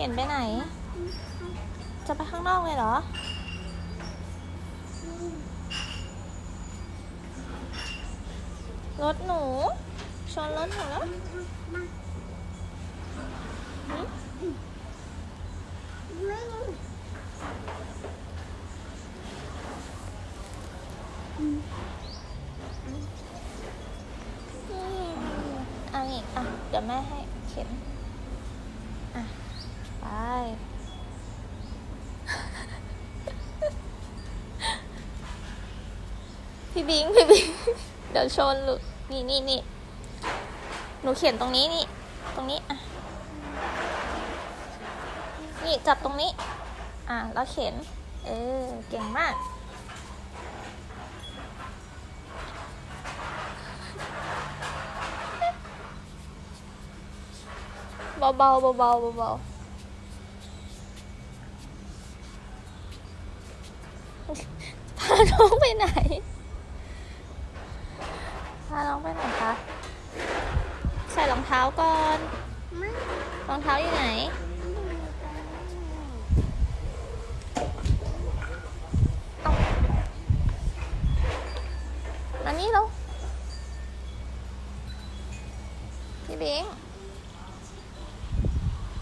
ข็นไปไหน จะไปข้างนอกเลยเหรอ รถหนู ชนรถหนูแล้วหึอืมเอันนี้อะ เดี๋ยวแม่ให้เข็น อะ ไป พี่บิงพี่บิงเดี๋ยวชนลูกนี่นี่นี่หนูเขียนตรงนี้นี่ ตรงนี้อะนี่จับตรงนี้ อะแล้วเขียนเออเก่งมาก เบาๆเบาๆเบาๆพาน้องไปไหน พาน้องไปไหนคะ ใส่รองเท้าก่อน รองเท้าอยู่ไหนเอาอันนี้แล้วพี่บิง